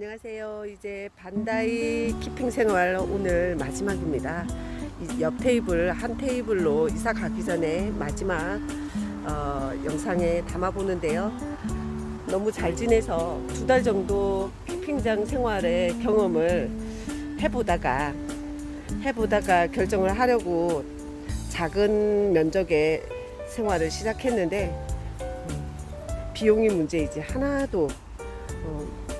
안녕하세요. 이제 반다이 키핑 생활 오늘 마지막입니다. 이옆 테이블 한 테이블로 이사 가기 전에 마지막 어, 영상에 담아 보는데요. 너무 잘 지내서 두 달 정도 키핑장 생활의 경험을 해보다가 해보다가 결정을 하려고 작은 면적의 생활을 시작했는데 음, 비용이 문제이지 하나도 어,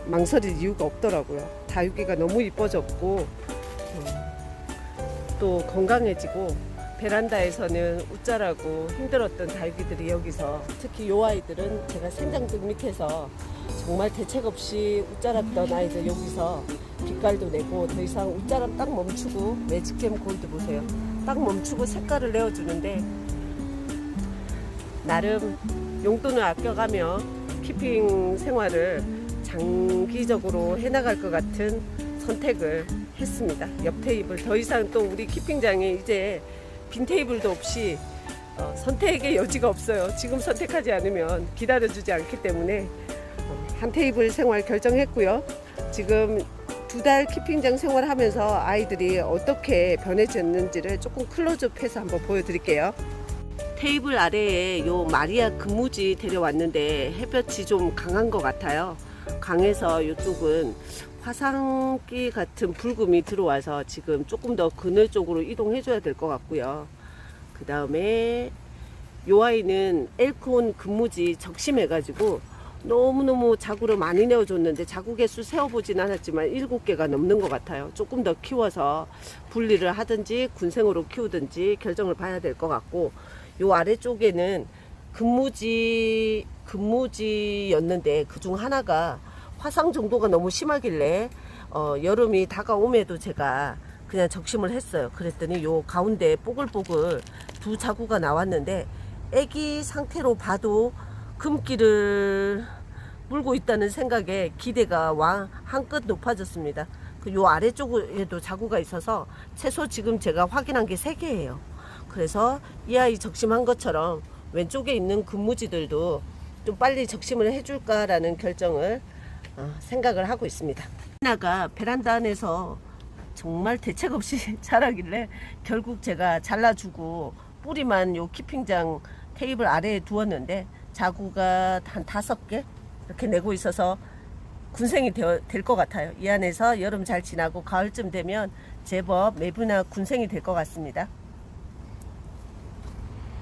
망설일 이유가 없더라고요. 다육이가 너무 이뻐졌고 어, 또 건강해지고 베란다에서는 웃자라고 힘들었던 다육이들이 여기서 특히 요 아이들은 제가 생장등 밑에서 정말 대책 없이 웃자랐던 아이들 여기서 빛깔도 내고 더 이상 웃자람 딱 멈추고 매직캠 골드 보세요. 딱 멈추고 색깔을 내어주는데 나름 용돈을 아껴가며 키핑 생활을 장기적으로 해나갈 것 같은 선택을 했습니다. 옆 테이블 더 이상 또 우리 키핑장에 이제 빈 테이블도 없이 어, 선택의 여지가 없어요. 지금 선택하지 않으면 기다려주지 않기 때문에 어, 한 테이블 생활 결정했고요. 지금 두 달 키핑장 생활하면서 아이들이 어떻게 변해졌는지를 조금 클로즈업해서 한번 보여드릴게요. 테이블 아래에 요 마리아 금무지 데려왔는데 햇볕이 좀 강한 것 같아요. 강해서 이쪽은 화상기 같은 붉음이 들어와서 지금 조금 더 그늘 쪽으로 이동해 줘야 될 것 같고요. 그 다음에 요 아이는 엘콘 금무지 적심해가지고 너무너무 자구를 많이 내어줬는데 자구 개수 세어보진 않았지만 일곱 개가 넘는 것 같아요. 조금 더 키워서 분리를 하든지 군생으로 키우든지 결정을 봐야 될 것 같고 요 아래쪽에는 근무지 근무지였는데 그 중 하나가 화상 정도가 너무 심하길래 어, 여름이 다가옴에도 제가 그냥 적심을 했어요. 그랬더니 요 가운데 뽀글뽀글 두 자구가 나왔는데 애기 상태로 봐도 금기를 물고 있다는 생각에 기대가 왕 한껏 높아졌습니다. 그 요 아래쪽에도 자구가 있어서 최소 지금 제가 확인한 게 세 개예요. 그래서 이 아이 적심한 것처럼 왼쪽에 있는 근무지들도 좀 빨리 적심을 해줄까라는 결정을 어, 생각을 하고 있습니다. 하나가 베란다 안에서 정말 대책 없이 자라길래 결국 제가 잘라주고 뿌리만 요 키핑장 테이블 아래에 두었는데 자구가 한 다섯 개 이렇게 내고 있어서 군생이 될 것 같아요. 이 안에서 여름 잘 지나고 가을쯤 되면 제법 매부나 군생이 될 것 같습니다.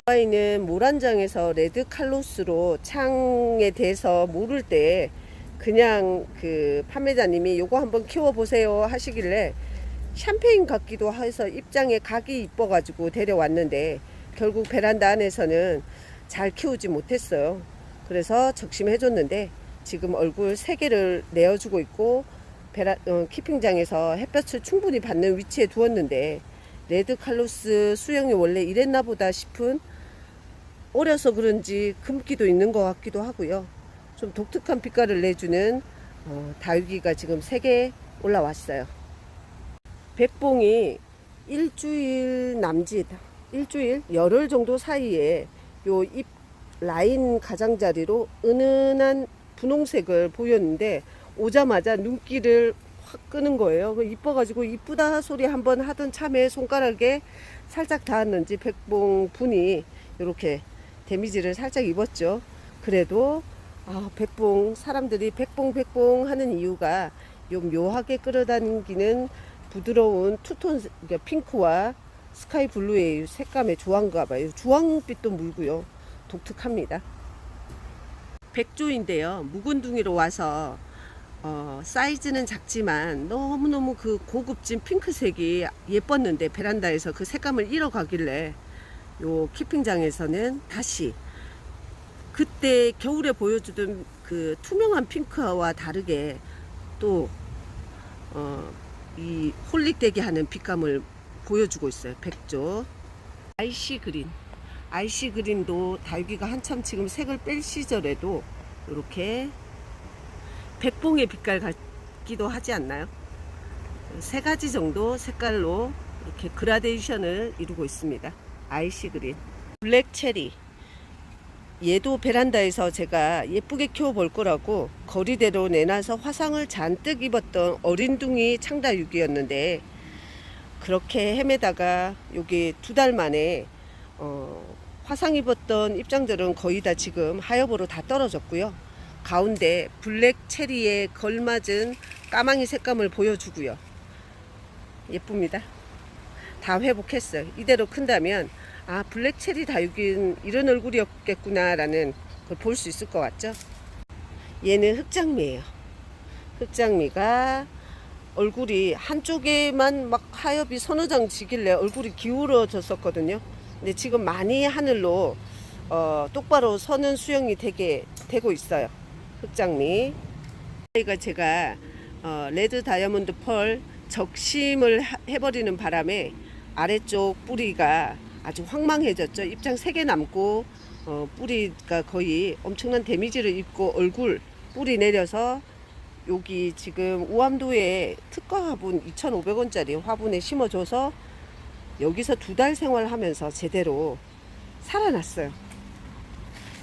아이는 모란장에서 레드 칼로스로 창에 대해서 모를 때 그냥 그 판매자님이 요거 한번 키워보세요 하시길래 샴페인 같기도 해서 입장에 각이 이뻐가지고 데려왔는데 결국 베란다 안에서는 잘 키우지 못했어요. 그래서 적심해줬는데 지금 얼굴 세 개를 내어주고 있고 베라, 어, 키핑장에서 햇볕을 충분히 받는 위치에 두었는데 레드 칼로스 수영이 원래 이랬나 보다 싶은 어려서 그런지 금기도 있는 것 같기도 하고요. 좀 독특한 빛깔을 내주는 어, 다육이가 지금 세개 올라왔어요. 백봉이 일주일 남짓, 일주일, 열흘 정도 사이에 요 잎 라인 가장자리로 은은한 분홍색을 보였는데 오자마자 눈길을 확 끄는 거예요. 그 이뻐가지고 이쁘다 소리 한번 하던 참에 손가락에 살짝 닿았는지 백봉 분이 이렇게 데미지를 살짝 입었죠. 그래도 아, 백봉 사람들이 백봉 백봉 하는 이유가 요 묘하게 끌어당기는 부드러운 투톤 그러니까 핑크와 스카이 블루의 색감의 조화인가 봐요. 주황빛도 물고요. 독특합니다. 백조인데요. 묵은 둥이로 와서 어, 사이즈는 작지만 너무너무 그 고급진 핑크색이 예뻤는데 베란다에서 그 색감을 잃어가길래 요 키핑장에서는 다시 그때 겨울에 보여주던 그 투명한 핑크와 다르게 또 어, 이 홀릭되게 하는 빛감을 보여주고 있어요. 백조 아이시 그린 아이시 그린도 달귀가 한참 지금 색을 뺄 시절에도 이렇게 백봉의 빛깔 같기도 하지 않나요? 세 가지 정도 색깔로 이렇게 그라데이션을 이루고 있습니다. 아이시 그린, 블랙 체리 얘도 베란다에서 제가 예쁘게 키워볼 거라고 거리대로 내놔서 화상을 잔뜩 입었던 어린둥이 창다육이었는데 그렇게 헤매다가 여기 두 달 만에 어, 화상 입었던 입장들은 거의 다 지금 하엽으로 다 떨어졌고요. 가운데 블랙 체리에 걸맞은 까망이 색감을 보여주고요. 예쁩니다. 다 회복했어요. 이대로 큰다면 아 블랙 체리 다육인 이런 얼굴이었겠구나라는 걸 볼 수 있을 것 같죠? 얘는 흑장미예요. 흑장미가 얼굴이 한쪽에만 막 하엽이 서너 장 지길래 얼굴이 기울어졌었거든요. 근데 지금 많이 하늘로 어, 똑바로 서는 수영이 되게 되고 있어요. 흑장미. 이가 제가 어, 레드 다이아몬드 펄 적심을 하- 해버리는 바람에 아래쪽 뿌리가 아주 황망해졌죠. 입장 3개 남고 어, 뿌리가 거의 엄청난 데미지를 입고 얼굴 뿌리 내려서 여기 지금 우암도에 특가 화분 2,500원짜리 화분에 심어줘서 여기서 두 달 생활하면서 제대로 살아났어요.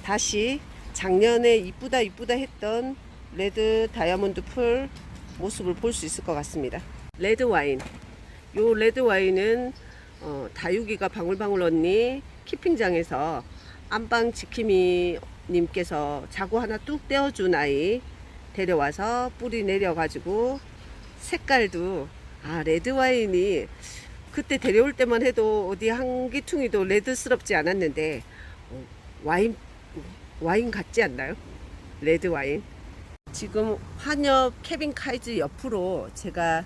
다시 작년에 이쁘다 이쁘다 했던 레드 다이아몬드 풀 모습을 볼 수 있을 것 같습니다. 레드 와인. 요 레드 와인은 어, 다육이가 방울방울 언니 키핑장에서 안방 지킴이 님께서 자구 하나 뚝 떼어준 아이 데려와서 뿌리 내려가지고 색깔도 아 레드 와인이 그때 데려올 때만 해도 어디 한기퉁이도 레드스럽지 않았는데 어, 와인 와인 같지 않나요? 레드 와인. 지금 환엽 케빈 카이즈 옆으로 제가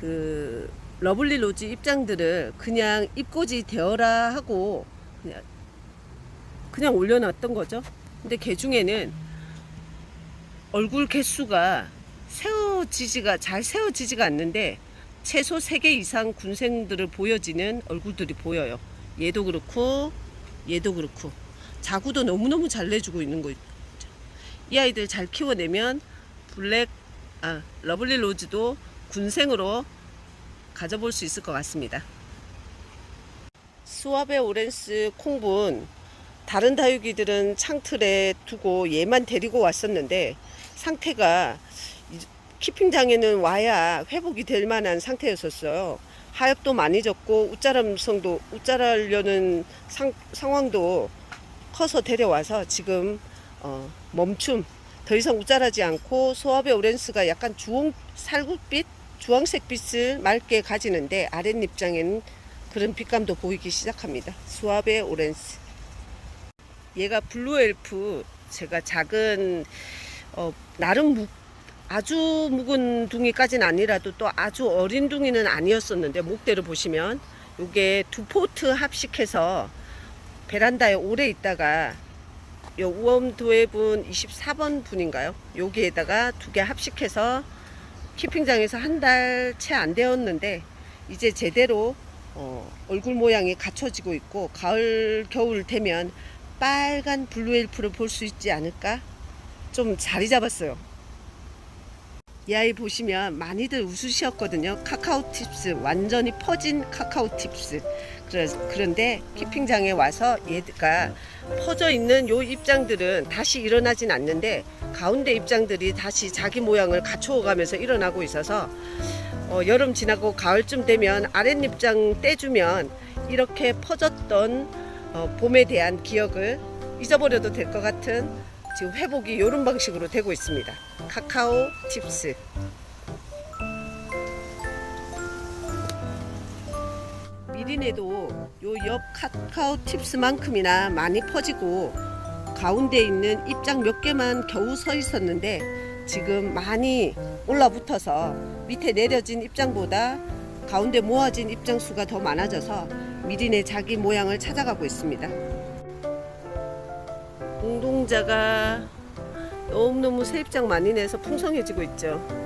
그 러블리 로즈 입장들을 그냥 입꼬지 되어라 하고 그냥 그냥 올려놨던 거죠. 근데 개 중에는 얼굴 개수가 세워지지가 잘 세워지지가 않는데 최소 3개 이상 군생들을 보여지는 얼굴들이 보여요. 얘도 그렇고 얘도 그렇고 자구도 너무너무 잘 내주고 있는 거 있죠. 이 아이들 잘 키워내면 블랙 아 러블리 로즈도 군생으로 가져볼 수 있을 것 같습니다. 수아베 오렌스 콩분 다른 다육이들은 창틀에 두고 얘만 데리고 왔었는데 상태가 이- 키핑장에는 와야 회복이 될 만한 상태였었어요. 하엽도 많이 졌고 웃자람성도 웃자라려는 상, 상황도 커서 데려와서 지금 어, 멈춤 더 이상 웃자라지 않고 소아베 오렌스가 약간 주홍 살구빛 주황색 빛을 맑게 가지는데 아랫입장에는 그런 빛감도 보이기 시작합니다. 수아베 오렌스 얘가 블루 엘프 제가 작은 어, 나름 묵, 아주 묵은 둥이까지는 아니라도 또 아주 어린 둥이는 아니었었는데 목대를 보시면 요게 두 포트 합식해서 베란다에 오래 있다가 요 우엄도해분 24번 분인가요? 여기에다가 두 개 합식해서 키핑장에서 한 달 채 안 되었는데 이제 제대로 어, 얼굴 모양이 갖춰지고 있고 가을 겨울 되면 빨간 블루엘프를 볼 수 있지 않을까? 좀 자리 잡았어요. 이 아이 보시면 많이들 웃으셨거든요. 카카오 팁스 완전히 퍼진 카카오 팁스. 그런데 키핑장에 와서 얘가 퍼져 있는 요 입장들은 다시 일어나진 않는데 가운데 입장들이 다시 자기 모양을 갖춰가면서 일어나고 있어서 어, 여름 지나고 가을쯤 되면 아랫입장 떼주면 이렇게 퍼졌던 어, 봄에 대한 기억을 잊어버려도 될 것 같은 지금 회복이 이런 방식으로 되고 있습니다. 카카오 팁스. 미리네도 요 옆 카카오 팁스만큼이나 많이 퍼지고 가운데 있는 입장 몇 개만 겨우 서 있었는데 지금 많이 올라붙어서 밑에 내려진 입장보다 가운데 모아진 입장 수가 더 많아져서 미리네 자기 모양을 찾아가고 있습니다. 공동자가 너무너무 세입장 많이 내서 풍성해지고 있죠.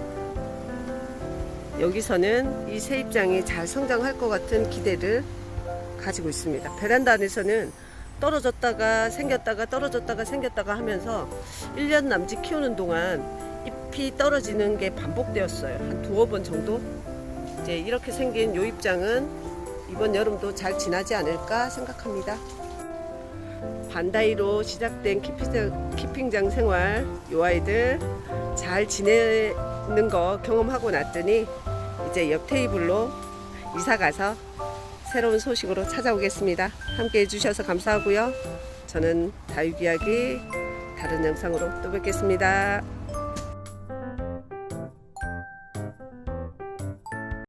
여기서는 이 세입장이 잘 성장할 것 같은 기대를 가지고 있습니다. 베란다 안에서는 떨어졌다가 생겼다가 떨어졌다가 생겼다가 하면서 1년 남짓 키우는 동안 잎이 떨어지는 게 반복되었어요. 한 두어 번 정도. 이제 이렇게 생긴 요 입장은 이번 여름도 잘 지나지 않을까 생각합니다. 반다이로 시작된 키핑장, 키핑장 생활 요 아이들 잘 지내 는 거 경험하고 났더니 이제 옆 테이블로 이사 가서 새로운 소식으로 찾아오겠습니다. 함께 해주셔서 감사하고요. 저는 다육 이야기 다른 영상으로 또 뵙겠습니다.